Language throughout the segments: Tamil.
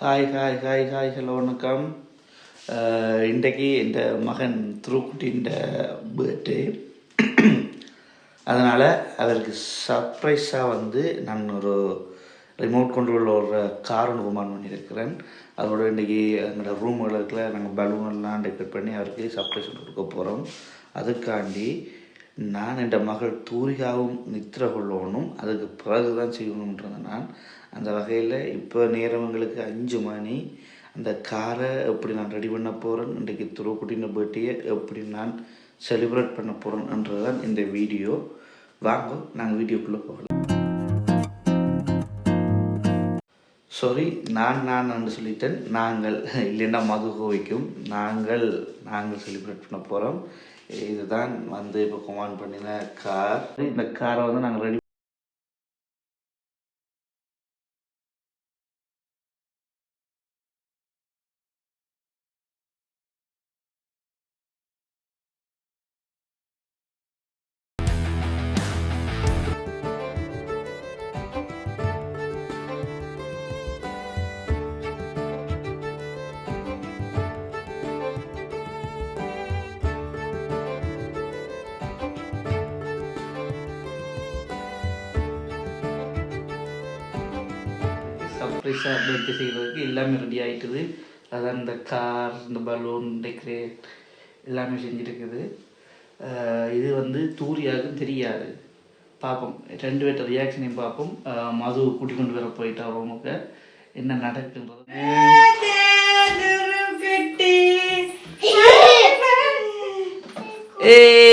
Hi hi hi hi hello வணக்கம். இன்றைக்கு இந்த மகன் திருக்குட்டின் பர்த்டே அதனால் அவருக்கு சர்ப்ரைஸாக வந்து நான் ஒரு ரிமோட் கண்ட்ரோல் ஒரு கார் அனுபவம் பண்ணியிருக்கிறேன் அதோட இன்றைக்கி எங்களோட ரூம்களுக்குள்ள நாங்கள் பலூன் எல்லாம் டெக்கரேட் பண்ணி அவருக்கு சர்ப்ரைஸ் கொடுக்க போகிறோம் அதுக்காண்டி நான் என் மகள் தூரிகாவும் நித்திர கொள்ளணும் அதுக்கு பிறகு தான் செய்யணுன்றது நான் அந்த வகையில் இப்போ நேரவங்களுக்கு அஞ்சு மணி. அந்த காரை எப்படி நான் ரெடி பண்ண போகிறேன் இன்றைக்கு துருக்குட்டின பேட்டியை எப்படி நான் செலிப்ரேட் பண்ண போகிறேன்ன்றது தான் இந்த வீடியோ. வாங்க நாங்கள் வீடியோக்குள்ளே போகலாம். சாரி நான் நான் என்று சொல்லிட்டேன். நாங்கள் இல்லைன்னா மது கோவிக்கும் நாங்கள் நாங்கள் செலிப்ரேட் பண்ண போகிறோம் இதுதான் வந்து இப்போ கொமாண்ட் பண்ணின கார் இந்த காரை வந்து நாங்கள் ரெடி சர்ப்ரைஸாக பர்த்டே செய்கிறதுக்கு எல்லாமே ரெடி ஆகிட்டுது அதான் இந்த கார் இந்த பலூன் டெக்கரேட் எல்லாமே செஞ்சுருக்குது. இது வந்து தூரியாருக்கும் தெரியாது. பார்ப்போம். ரெண்டு பேர்ட்ட ரியாக்ஷனையும் பார்ப்போம். மது கூட்டி கொண்டு வர போயிட்டா ரூமுக்கு என்ன நடக்குன்றது? ஏய்!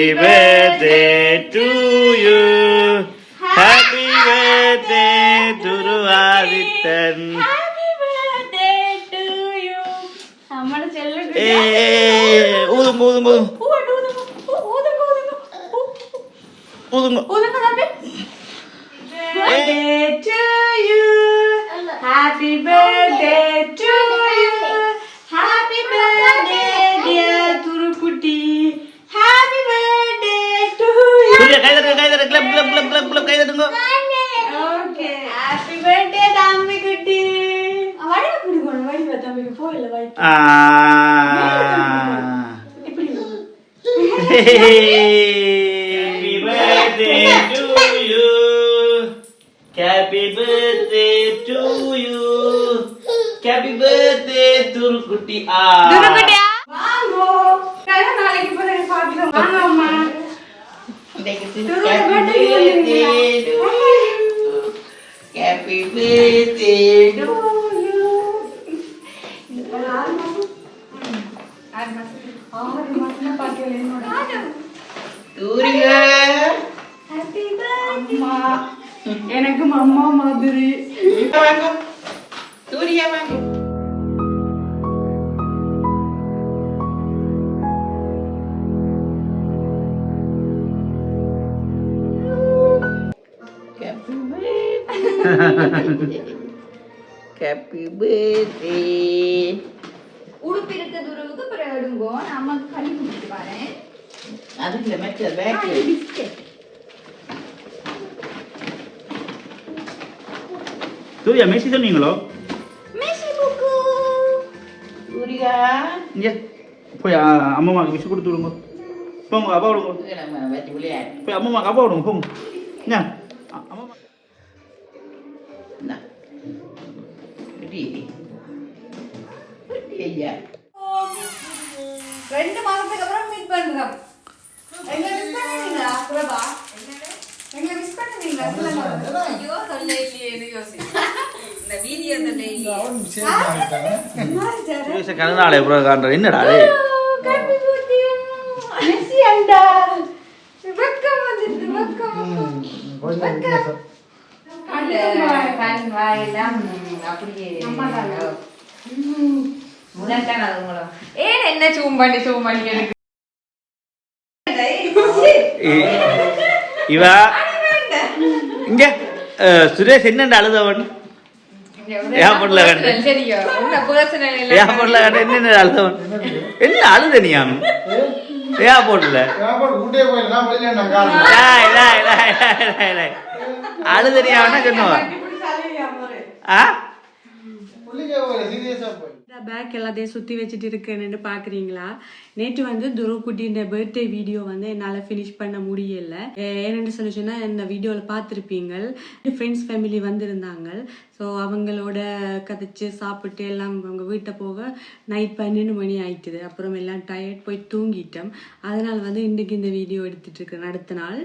Happy birthday to you. Happy birthday to Aditan. നമ്മുടെ ചെല്ലു Eh, ഊതും ഊതും ഊതും ഊതും birthday to Ah. Happy birthday to you. Happy birthday to you. Happy birthday to Ah. Happy birthday to you. Happy birthday. உடுப்பு இருக்க துருவுக்கு பிறகு எடுங்கோ நமக்கு களி குடிச்சிட்டு வரேன். அது இல்லை மற்ற பேக் பிஸ்கெட் சூர்யா மெஸ்ஸி சொன்னீங்களோ? மெஷி புக்கு. சூர்யா. இங்கே போய் அம்மாவுக்கு விஷயம் கொடுத்து விடுங்க. போங்க அப்பா விடுங்க போய் அம்மாவுக்கு அப்பா விடுங்க போங்க. என்ன ரெண்டு மாசத்துக்கு அப்புறம் மீட் பண்றோம் எங்க மிஸ் பண்ணுவீங்களா பிரபா? எங்க மிஸ் பண்ணுவீங்களா சொல்லுங்க. ஐயோ சொல்ல இல்லையேன்னு யோசி இந்த வீடியோ சொல்ல இல்லையே கலநாள் எப்போ காண்ற என்னடா டேய்? கட்டி பூத்தி மெஸ்ஸி அண்டா. வெக்கம் வந்துருது வெக்கம். வெக்கம். அந்த கண் வாயெல்லாம் அப்படியே முதல்தான் அது உங்களும் ஏன் என்ன சூம் பண்ணி சூம் பண்ணி எனக்கு? இவ இங்க சுரேஷ் என்னடா அழுதவன் ஏர்போர்ட்ல கண்டு. ஏர்போர்ட்ல கண்டு? என்ன அழுத என்ன அழுத நீ அவன்? ஏர்போர்ட்ல கூட்டே போயில நான் வெளியில நான் காரணம்? டேய், டேய், டேய், டேய், டேய், டேய். அழுத நீ அவனா சொன்னவன் ஆ? புள்ளிக்கே போயில சீரியஸா போய் Bag எல்லாத்தையும் சுற்றி வச்சுட்டு இருக்கேன்னு பார்க்குறீங்களா நேற்று வந்து துருக்குட்டின்ற பர்த்டே வீடியோ வந்து என்னால் ஃபினிஷ் பண்ண முடியல. ஏன்னு சொல்லி சொன்னால் இந்த வீடியோவில் பார்த்துருப்பீங்க ஃப்ரெண்ட்ஸ் ஃபேமிலி வந்திருந்தாங்க ஸோ அவங்களோட கதைச்சு சாப்பிட்டு எல்லாம் அவங்க வீட்டை போக நைட் பன்னெண்டு மணி ஆயிட்டுது. அப்புறம் எல்லாம் டயர்ட் போய் தூங்கிட்டோம். அதனால் வந்து இன்றைக்கி இந்த வீடியோ எடுத்துகிட்டு இருக்க அடுத்த நாள்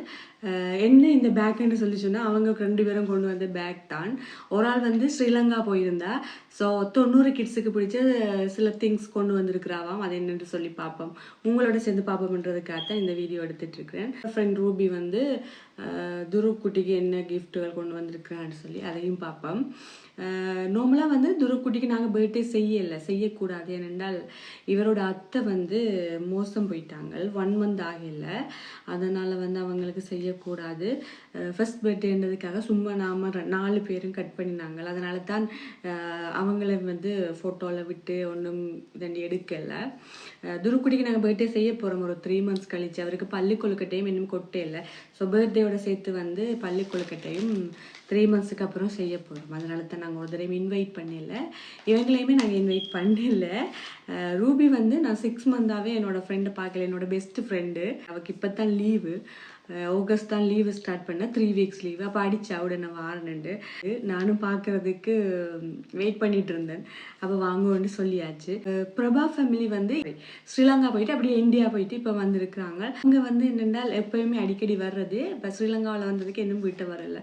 என்ன இந்த பேக்குன்னு சொல்லி சொன்னால் அவங்க ரெண்டு பேரும் கொண்டு வந்த பேக் தான். ஒரு ஆள் வந்து ஸ்ரீலங்கா போயிருந்தா. ஸோ தொண்ணூறு கிட்ஸுக்கு பிடிச்ச சில திங்ஸ் கொண்டு வந்திருக்கிறாவாம். அது என்னென்று சொல்லி பார்ப்போம். உங்களோட சேர்ந்து பார்ப்போம்ன்றதுக்காக தான் இந்த வீடியோ எடுத்துட்டு இருக்கிறேன். ஃப்ரெண்ட் ரூபி வந்து துருக்குட்டிக்கு குட்டிக்கு என்ன கிஃப்ட்டுகள் கொண்டு வந்திருக்கிறான்னு சொல்லி அதையும் பார்ப்போம். நார்மலாக வந்து துருக்குட்டிக்கு நாங்கள் பர்த்டே செய்யலை செய்யக்கூடாது. ஏனென்றால் இவரோட அத்தை வந்து மோசம் போயிட்டாங்க. ஒன் மந்த் ஆகல. அதனால் வந்து அவங்களுக்கு செய்யக்கூடாது. ஃபர்ஸ்ட் பர்த்டேன்றதுக்காக சும்மா நாம நாலு பேரும் கட் பண்ணினாங்க. அதனால தான் அவங்கள வந்து ஃபோட்டோவில் விட்டு ஒன்றும் தண்டி எடுக்கலை. துருக்குட்டிக்கு நாங்கள் பர்த்டே செய்ய போகிறோம் ஒரு த்ரீ மந்த்ஸ் கழிச்சு. அவருக்கு பள்ளி கொழுக்கட்டையும் இன்னும் கொட்டே இல்லை. ஸோ முட்டையோடு சேர்த்து வந்து பள்ளி கொழுக்கட்டையும் த்ரீ மந்த்ஸுக்கு அப்புறம் செய்ய போகிறோம் அதனால தான் நாங்கள் ஒரு தடவை இன்வைட் பண்ணல. இவங்களையுமே நாங்கள் இன்வைட் பண்ணல. ரூபி வந்து நான் சிக்ஸ் மந்தாகவே என்னோடய ஃப்ரெண்டை பார்க்கல. என்னோடய பெஸ்ட் ஃப்ரெண்டு அவளுக்கு இப்போ தான் லீவு ஆகஸ்ட் தான் லீவு ஸ்டார்ட் பண்ண த்ரீ வீக்ஸ் லீவு அப்போ அடிச்சா உடனே வாரணுண்டு. நானும் பார்க்கறதுக்கு வெயிட் பண்ணிட்டு இருந்தேன். அப்போ வாங்குவோன்னு சொல்லியாச்சு. பிரபா ஃபேமிலி வந்து ஸ்ரீலங்கா போயிட்டு அப்படியே இந்தியா போயிட்டு இப்போ வந்திருக்கிறாங்க. அங்கே வந்து என்னென்னா எப்பயுமே அடிக்கடி வர்றது இப்போ ஸ்ரீலங்காவில் வந்ததுக்கு இன்னும் வீட்டை வரல.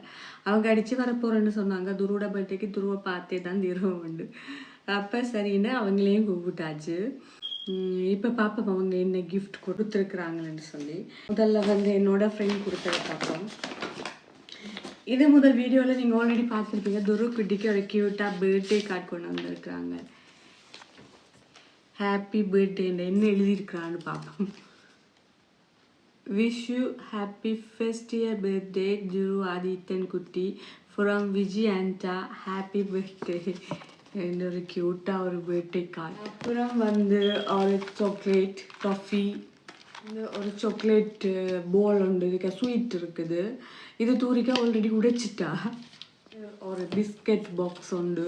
அவங்க அடித்து வரப்போகிறேன்னு சொன்னாங்க. துருவோட பர்த்டேக்கு துருவை பார்த்தே தான் தீர்வம் உண்டு அப்போ சரின்னு அவங்களையும் கூப்பிட்டாச்சு. இப்போ பார்ப்போம் அவங்க என்ன கிஃப்ட் கொடுத்துருக்குறாங்கன்னு சொல்லி. முதல்ல வந்து என்னோட ஃப்ரெண்ட் கொடுத்தது பார்ப்போம். இது முதல் வீடியோவில் நீங்கள் ஆல்ரெடி பார்த்துருப்பீங்க. துரு குட்டிக்கு ஒரு க்யூட்டாக பர்த்டே கார்டு கொண்டு வந்திருக்கிறாங்க. ஹாப்பி பர்த்டே என்ன எழுதியிருக்கிறான்னு பார்ப்போம். Wish you happy first year birthday ஜுரு Adithan குட்டி. From Viji Andal happy birthday ஒரு க்யூட்டாக ஒரு பர்த்டே கார்டு அப்புறம் வந்து ஒரு சாக்லேட் டாஃபி ஒரு சாக்லேட் போல் உண்டு இதுக்கு ஸ்வீட் இருக்குது. இது தூரிக்கா ஆல்ரெடி உடைச்சிட்டா. ஒரு பிஸ்கட் பாக்ஸ் உண்டு.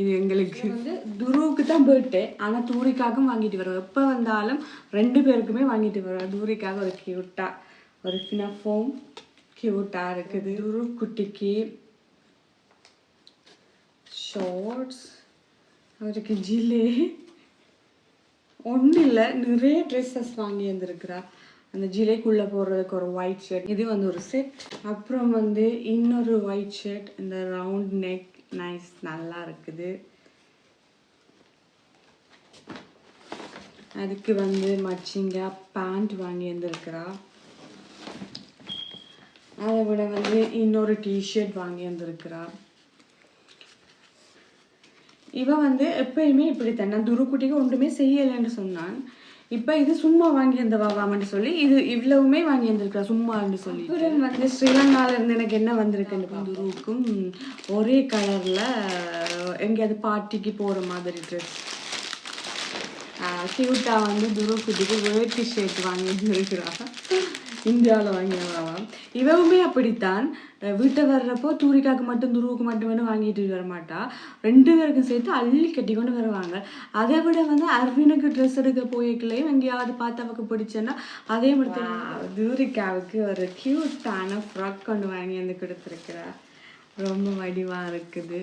இது எங்களுக்கு. வந்து துருவுக்கு தான் பர்த்டே ஆனால் தூரிக்காகவும் வாங்கிட்டு வருவோம். எப்போ வந்தாலும் ரெண்டு பேருக்குமே வாங்கிட்டு வருவோம். தூரிக்காக ஒரு க்யூட்டாக ஒரு ஃபினஃபோம் க்யூட்டாக இருக்குது. துரு குட்டிக்கு ஷார்ட்ஸ் அவருக்கு ஜிலே. ஒன்றும் இல்லை நிறைய ட்ரெஸ்ஸஸ் வாங்கி வந்திருக்கிறா. அந்த ஜிலேக்குள்ளே போடுறதுக்கு ஒரு ஒயிட் ஷர்ட் இது வந்து ஒரு செட் அப்புறம் வந்து இன்னொரு ஒயிட் ஷர்ட் இந்த ரவுண்ட் நெக் நைஸ் நல்லா இருக்குது. அதுக்கு வந்து மச்சிங்க பேண்ட் வாங்கி வந்திருக்கிறா. அதை விட வந்து இன்னொரு டிஷர்ட் வாங்கி வந்திருக்கிறா. இவ வந்து எப்பயுமே இப்படித்தான். நான் துருக்குட்டிக்கு ஒன்றுமே செய்யலைன்னு சொன்னான். இப்போ இது சும்மா வாங்கி அந்த வாவாமன்னு சொல்லி இது இவ்வளவுமே வாங்கி வந்திருக்கா சும்மான்னு சொல்லி அப்புறம் வந்து ஸ்ரீலங்கால இருந்து எனக்கு என்ன வந்திருக்குன்னு துருவுக்கும் ஒரே கலர்ல எங்கேயாவது பார்ட்டிக்கு போற மாதிரி ட்ரெஸ் கியூட்டா வந்து துருக்குட்டிக்கு வேட்டி ஷர்ட் வாங்கி வந்திருக்கிறா இந்தியாவில் வாங்கினவாம் இவவுமே அப்படித்தான். வீட்டை வர்றப்போ தூரிக்காக்கு மட்டும் துருவுக்கு மட்டும் வேணும் வாங்கிட்டு வர மாட்டா. ரெண்டு பேருக்கும் சேர்த்து அள்ளி கட்டி கொண்டு வருவாங்க. அதை விட வந்து அரவினுக்கு ட்ரெஸ் எடுக்க போய்க்கலையும் எங்கேயாவது பார்த்து அவக்கு பிடிச்சேன்னா அதே மாதிரி தூரிக்காவுக்கு ஒரு க்யூட்டான ஃப்ராக் கொண்டு வாங்கி வந்து கொடுத்துருக்குறா. ரொம்ப வடிவாக இருக்குது.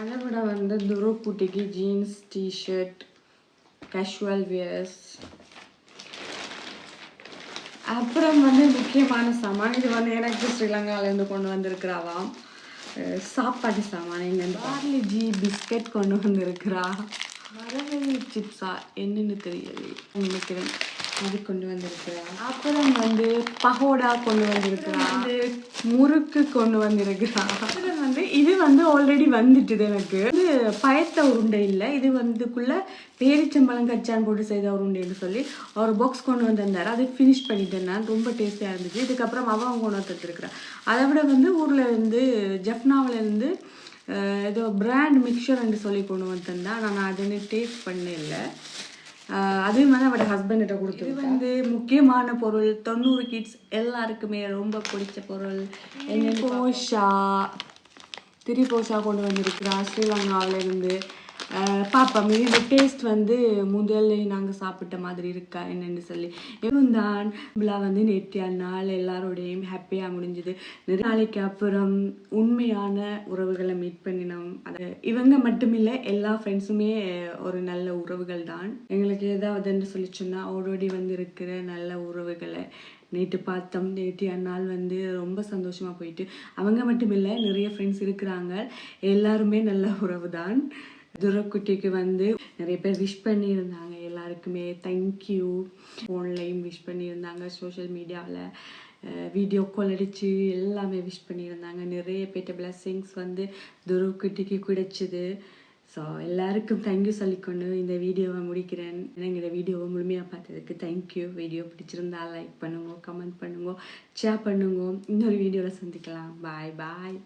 அதை விட வந்து துரு குட்டிக்கு ஜீன்ஸ் டிஷர்ட் கேஷுவல் வியர்ஸ் அப்புறம் வந்து முக்கியமான சாமான் இது வந்து எனக்கு ஸ்ரீலங்காலேருந்து கொண்டு வந்திருக்கிறாவாம் சாப்பாடு சாமான் என்னென்னு பார்லி ஜி பிஸ்கட் கொண்டு வந்திருக்கிறா. மரவெளி சிப்ஸா என்னன்னு தெரியல நினைக்கிறேன் அது கொண்டு வந்திருக்கிறா அப்புறம் வந்து பகோடா கொண்டு வந்திருக்கிறா வந்து முறுக்கு கொண்டு வந்திருக்கிறா அப்புறம் வந்து இது வந்து ஆல்ரெடி வந்துட்டுது எனக்கு. இது பயத்த உருண்டை இல்லை. இது வந்துக்குள்ள பேரிச்சம்பழம் கச்சான் போட்டு செய்த உருண்டைன்னு சொல்லி ஒரு பாக்ஸ் கொண்டு வந்திருந்தாரு. அது ஃபினிஷ் பண்ணிட்டேன் நான். ரொம்ப டேஸ்டியாக இருந்துச்சு. இதுக்கப்புறம் அவன் கொண்டு வந்துருக்குறான் அதை விட வந்து ஊரில் இருந்து ஜெஃப்னாவில் இருந்து அஹ், ஏதோ பிராண்ட் மிக்சர்ன்னு சொல்லி கொண்டு வந்திருந்தா நான் அதை டேஸ்ட் பண்ண இல்லை. அதுவும் வந்து அவட ஹஸ்பண்ட்கிட்ட கொடுத்து இது வந்து முக்கியமான பொருள். தொண்ணூறு கிட்ஸ் எல்லாருக்குமே ரொம்ப பிடிச்ச பொருள். என்ன போஷா திரி போஷா கொண்டு வந்திருக்கிறா. ஸ்ரீலங்காவில இருந்து ஆஹ் இந்த டேஸ்ட் வந்து முதல்ல நாங்கள் சாப்பிட்ட மாதிரி இருக்கா என்னன்னு சொல்லி. இவன் தான் விழா வந்து நேற்றைய நாள் எல்லாரோடையும் ஹாப்பியாக முடிஞ்சுது. நிறைய நாளைக்கு அப்புறம் உண்மையான உறவுகளை மீட் பண்ணினோம். அது இவங்க மட்டுமில்லை எல்லா ஃப்ரெண்ட்ஸுமே ஒரு நல்ல உறவுகள் தான் எங்களுக்கு ஏதாவதுன்னு சொல்லி சொன்னால் ஓடோடி வந்து இருக்கிற நல்ல உறவுகளை நேற்று பார்த்தோம். நேற்று அந்நாள் வந்து ரொம்ப சந்தோஷமாக போயிட்டு. அவங்க மட்டும் இல்லை நிறைய ஃப்ரெண்ட்ஸ் இருக்கிறாங்க. எல்லாருமே நல்ல உறவு தான் துரக்குட்டிக்கு வந்து நிறைய பேர் விஷ் பண்ணியிருந்தாங்க. எல்லாருக்குமே தேங்க்யூ ஃபோன்லையும் விஷ் பண்ணியிருந்தாங்க. சோஷியல் மீடியாவில் வீடியோ கால் அடித்து எல்லாமே விஷ் பண்ணியிருந்தாங்க. நிறைய பேர்ட்ட பிளெஸ்ஸிங்ஸ் வந்து துருக்குட்டிக்கு கிடைச்சிது. ஸோ எல்லாருக்கும் தேங்க்யூ சொல்லிக்கொண்டு இந்த வீடியோவை முடிக்கிறேன். எனக்கு இந்த வீடியோவை முழுமையாக பார்த்ததுக்கு தேங்க்யூ வீடியோ பிடிச்சிருந்தா லைக் பண்ணுங்க கமெண்ட் பண்ணுங்க ஷேர் பண்ணுங்க. இன்னொரு வீடியோவில் சந்திக்கலாம். பாய் பாய்